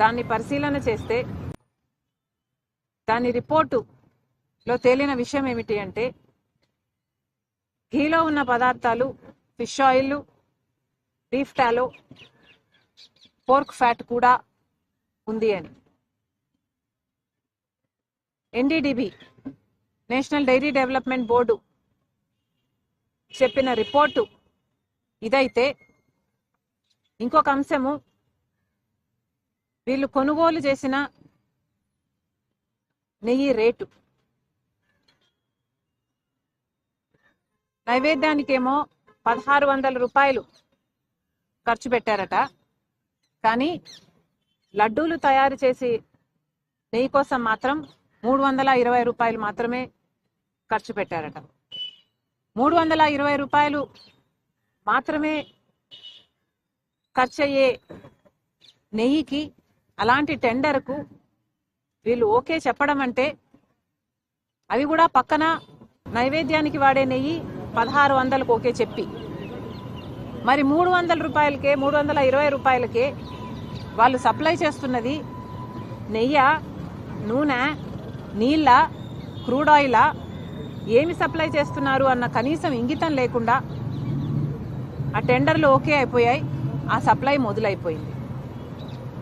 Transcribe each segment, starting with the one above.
దాన్ని పరిశీలన చేస్తే దాని రిపోర్టులో తేలిన విషయం ఏమిటి అంటే ఘీలో ఉన్న పదార్థాలు fish oil beef tallow pork fat కూడా ఉంది అని. NDDB national dairy development board చెప్పిన రిపోర్టు ఇదైతే ఇంకొక అంశము వీళ్ళు కొనుగోలు చేసిన నెయ్యి రేటు. నైవేద్యానికేమో పదహారు వందల రూపాయలు ఖర్చు పెట్టారట. కానీ లడ్డూలు తయారు చేసి నెయ్యి కోసం మాత్రం మూడు వందల ఇరవై రూపాయలు మాత్రమే ఖర్చు పెట్టారట. మూడు వందల ఇరవై రూపాయలు మాత్రమే ఖర్చు అయ్యే నెయ్యికి అలాంటి టెండర్కు వీళ్ళు ఓకే చెప్పడం అంటే అవి కూడా పక్కన నైవేద్యానికి వాడే నెయ్యి పదహారు వందలకు ఓకే చెప్పి. మరి మూడు వందల రూపాయలకే మూడు వందల ఇరవై రూపాయలకే వాళ్ళు సప్లై చేస్తున్నది నెయ్య నూనె నీళ్ళ క్రూడ్ ఆయిలా? ఏమి సప్లై చేస్తున్నారు అన్న కనీసం ఇంగితం లేకుండా ఆ టెండర్లు ఓకే అయిపోయాయి ఆ సప్లై మొదలైపోయింది.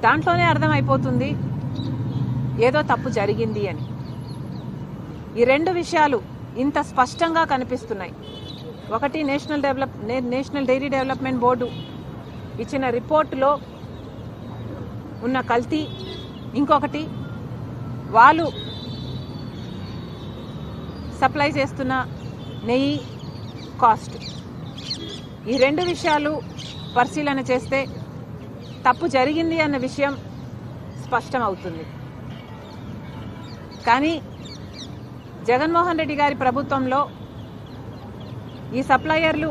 దాంట్లోనే అర్థమైపోతుంది. ఏదో తప్పు జరిగింది అని. ఈ రెండు విషయాలు ఇంత స్పష్టంగా కనిపిస్తున్నాయి. ఒకటి national develop national dairy development board ఇచ్చిన రిపోర్టులో ఉన్న కల్తీ. ఇంకొకటి వాళ్ళు సప్లై చేస్తున్న నెయ్యి కాస్ట్. ఈ రెండు విషయాలు పరిశీలన చేస్తే తప్పు జరిగింది అన్న విషయం స్పష్టం అవుతుంది కానీ జగన్మోహన్ రెడ్డి గారి ప్రభుత్వంలో ఈ సప్లయర్లు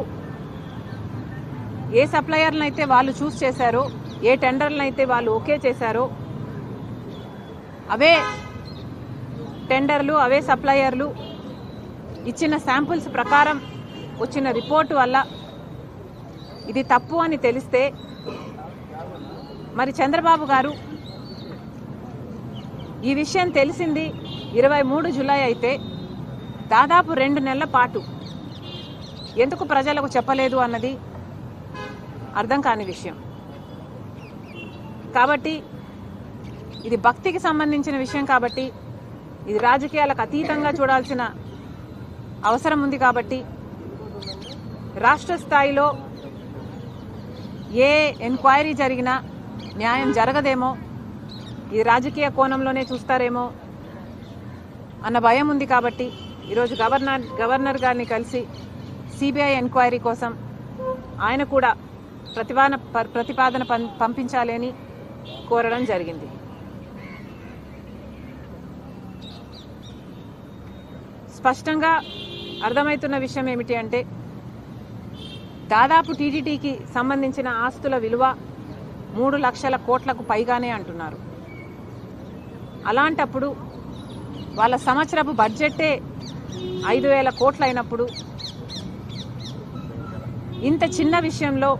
ఏ సప్లయర్లను అయితే వాళ్ళు చూస్ చేశారో ఏ టెండర్లను అయితే వాళ్ళు ఓకే చేశారో అవే టెండర్లు అవే సప్లయర్లు ఇచ్చిన శాంపుల్స్ ప్రకారం వచ్చిన రిపోర్టు వల్ల ఇది తప్పు అని తెలిస్తే మరి చంద్రబాబు గారు ఈ విషయం తెలిసింది ఇరవై మూడు జులై అయితే దాదాపు రెండు నెలల పాటు. ఎందుకు ప్రజలకు చెప్పలేదు అన్నది అర్థం కాని విషయం. కాబట్టి ఇది భక్తికి సంబంధించిన విషయం కాబట్టి ఇది రాజకీయాలకు అతీతంగా చూడాల్సిన అవసరం ఉంది కాబట్టి రాష్ట్ర స్థాయిలో ఏ ఎంక్వైరీ జరిగినా న్యాయం జరగదేమో? ఇది రాజకీయ కోణంలోనే చూస్తారేమో? అన్న భయం ఉంది కాబట్టి ఈరోజు గవర్నర్ గవర్నర్ గారిని కలిసి సిబిఐ ఎంక్వైరీ కోసం ఆయన కూడా ప్రతిపాదన ప- ప్రతిపాదన పం- కోరడం జరిగింది. స్పష్టంగా అర్థమవుతున్న విషయం ఏమిటి అంటే దాదాపు టీటీడీకి సంబంధించిన ఆస్తుల విలువ మూడు లక్షల కోట్లకు పైగానే అంటున్నారు. అలాంటప్పుడు వాళ్ళ సంవత్సరపు బడ్జెట్టే ఐదు వేల కోట్లు అయినప్పుడు ఇంత చిన్న విషయంలో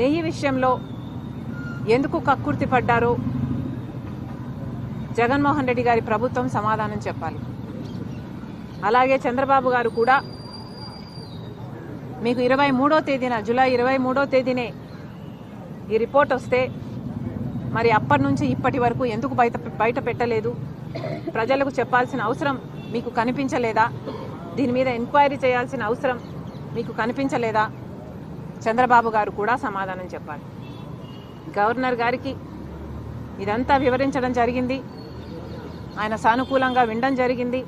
నెయ్యి విషయంలో ఎందుకు కక్కుర్తి పడ్డారో జగన్మోహన్ రెడ్డి గారి ప్రభుత్వం సమాధానం చెప్పాలి. అలాగే చంద్రబాబు గారు కూడా మీకు ఇరవై మూడో తేదీన జూలై ఇరవై మూడో తేదీనే ఈ రిపోర్ట్ వస్తే మరి అప్పటి నుంచి ఇప్పటి వరకు ఎందుకు బయట బయట పెట్టలేదు? ప్రజలకు చెప్పాల్సిన అవసరం మీకు కనిపించలేదా? దీని మీద ఎంక్వైరీ చేయాల్సిన అవసరం మీకు కనిపించలేదా? చంద్రబాబు గారు కూడా సమాధానం చెప్పాలి. గవర్నర్ గారికి ఇదంతా వివరించడం జరిగింది. ఆయన సానుకూలంగా వినడం జరిగింది.